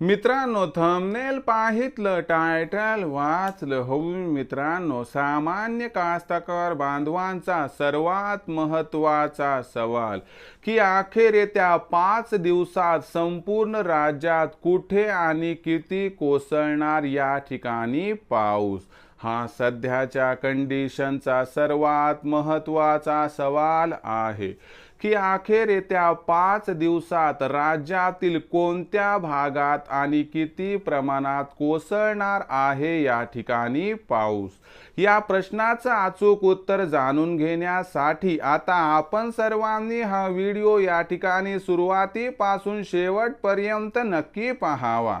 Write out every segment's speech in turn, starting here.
मित्रांनो thumbnail पाहितलं title वाचलं होऊन मित्रांनो सामान्य कास्तकार बांधवांचा सर्वात महत्त्वाचा सवाल की अखेर येत्या पाच दिवसात संपूर्ण राज्यात कुठे आणि किती कोसळणार या ठिकाणी पाऊस? हा सध्याच्या कंडिशनचा सर्वात महत्त्वाचा सवाल आहे. की अखेर येत्या पाच दिवसात राज्यातील कोणत्या भागात आणि किती प्रमाणात कोसळणार आहे या ठिकाणी पाऊस? या प्रश्नाचं अचूक उत्तर जाणून घेण्यासाठी आता आपण सर्वांनी हा व्हिडिओ या ठिकाणी सुरुवातीपासून शेवटपर्यंत नक्की पाहावा.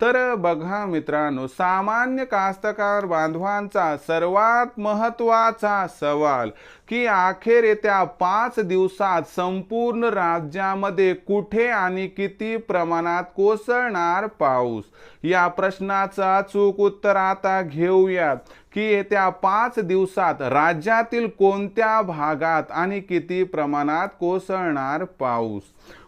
तर बघा मित्रांनो सामान्य कास्तकार बांधवांचा सर्वात महत्त्वाचा सवाल की अखेर येत्या पाच दिवसात संपूर्ण राज्यामध्ये कुठे आणि किती प्रमाणात कोसळणार पाऊस? या प्रश्नाचं अचूक उत्तर आता घेऊयात की येत्या पाच दिवसात राज्यातील कोणत्या भागात आणि किती प्रमाणात कोसळणार पाऊस?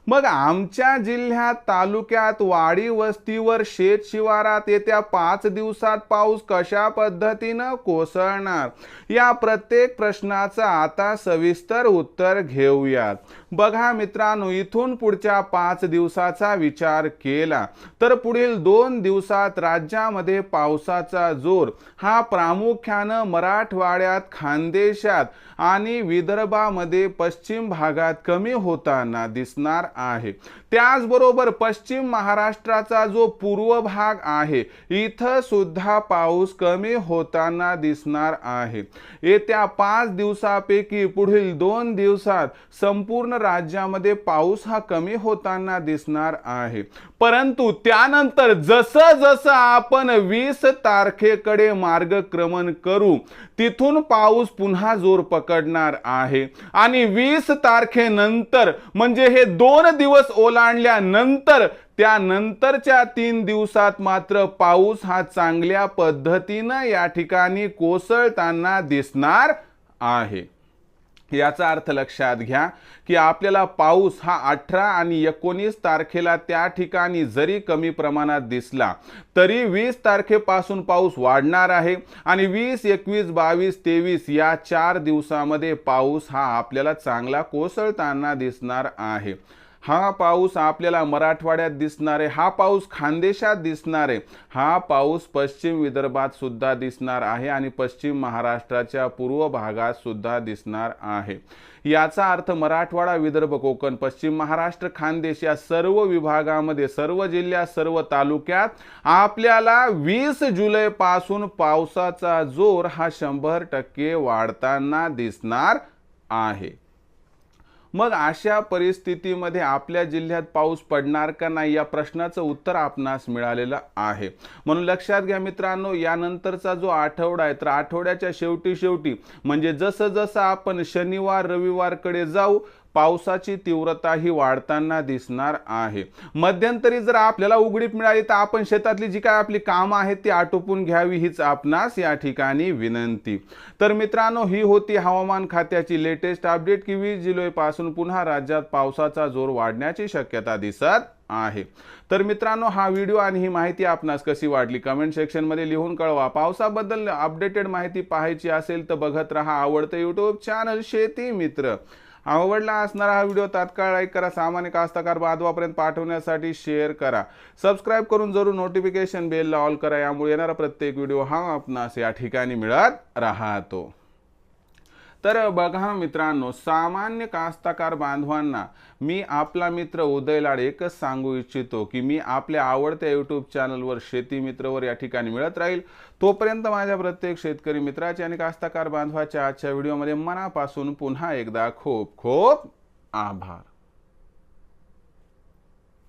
मग आमच्या जिल्ह्यात तालुक्यात वाडी वस्तीवर शेत शिवारात येत्या पाच दिवसात पाऊस कशा पद्धतीनं कोसळणार? या प्रत्येक प्रश्नाचं आता सविस्तर उत्तर घेऊयात. बघा मित्रांनो इथून पुढच्या पाच दिवसाचा विचार केला तर पुढील दोन दिवसात राज्यामध्ये पावसाचा जोर हा प्रामुख्यानं मराठवाड्यात खानदेशात आणि विदर्भामध्ये पश्चिम भागात कमी होताना दिसणार आहे. त्याचबरोबर पश्चिम महाराष्ट्राचा जो पूर्व भाग आहे इथं सुद्धा पाऊस कमी होताना दिसणार आहे. येत्या पाच दिवसापैकी पुढील दोन दिवसात संपूर्ण राज्यामध्ये पाऊस हा कमी होताना दिसणार आहे. परंतु त्यानंतर जसं जसं आपण वीस तारखेकडे मार्गक्रमण करू तिथून पाऊस पुन्हा जोर पकडणार आहे. आणि वीस तारखेनंतर म्हणजे हे दोन दिवस ओलांडल्यानंतर त्यानंतरच्या तीन दिवसात मात्र पाऊस हा चांगल्या पद्धतीनं या ठिकाणी कोसळताना दिसणार आहे. याचा अर्थ लक्षात घ्या की आपल्याला पाऊस हा अठरा आणि एकोणीस तारखेला त्या ठिकाणी जरी कमी प्रमाणात दिसला तरी वीस तारखेपासून पाऊस वाढणार आहे आणि वीस एकवीस बावीस तेवीस या चार दिवसामध्ये पाऊस हा आपल्याला चांगला कोसळताना दिसणार आहे. हा पाऊस आपल्याला मराठवाड्यात दिसणार आहे हा पाऊस खानदेशात दिसणार आहे हा पाऊस पश्चिम विदर्भात सुद्धा दिसणार आहे आणि पश्चिम महाराष्ट्राच्या पूर्व भागात सुद्धा दिसणार आहे. याचा अर्थ मराठवाडा विदर्भ कोकण पश्चिम महाराष्ट्र खानदेश या सर्व विभागामध्ये सर्व जिल्ह्यात सर्व तालुक्यात आपल्याला वीस जुलै पासून पावसाचा जोर हा शंभर टक्के वाढताना दिसणार आहे. मग अशा परिस्थितीमध्ये आपल्या जिल्ह्यात पाऊस पडणार का नाही या प्रश्नाचं उत्तर आपणास मिळालेलं आहे. म्हणून लक्षात घ्या मित्रांनो यानंतरचा जो आठवडा आहे तर आठवड्याच्या शेवटी शेवटी म्हणजे जसं जसं आपण शनिवार रविवारकडे जाऊ पावसाची तीव्रता ही वाढताना दिसणार आहे. मध्यंतरी जर आपल्याला उघडीप मिळाली तर आपण शेतातली जी काय आपली कामं आहेत ती आटोपून घ्यावी हीच आपणास या ठिकाणी विनंती. तर मित्रांनो ही होती हवामान खात्याची लेटेस्ट अपडेट की वीस जुलैपासून पुन्हा राज्यात पावसाचा जोर वाढण्याची शक्यता दिसत आहे. तर मित्रांनो हा व्हिडिओ आणि ही माहिती आपणास कशी वाटली? कमेंट सेक्शनमध्ये लिहून कळवा. पावसाबद्दल अपडेटेड माहिती पाहायची असेल तर बघत रहा आवडतं यूट्यूब चॅनल शेती मित्र. आवडला असणारा हा व्हिडिओ तात्काळ लाईक करा सामान्य कास्तकार बांधवापर्यंत पाठवण्यासाठी शेअर करा. सबस्क्राईब करून जरूर नोटिफिकेशन बेलला ऑल करा यामुळे येणारा प्रत्येक व्हिडिओ हा आपणास या ठिकाणी मिळत राहतो. तर बघा मित्रांनो सामान्य कास्तकार बांधवांना मी आपला मित्र उदय लाड एकच सांगू इच्छितो की मी आपल्या आवडत्या यूट्यूब चॅनलवर शेती मित्रवर या ठिकाणी मिळत राहील. तोपर्यंत माझ्या प्रत्येक शेतकरी मित्राचे आणि कास्तकार बांधवाच्या आजच्या व्हिडिओमध्ये मनापासून पुन्हा एकदा खूप खूप आभार.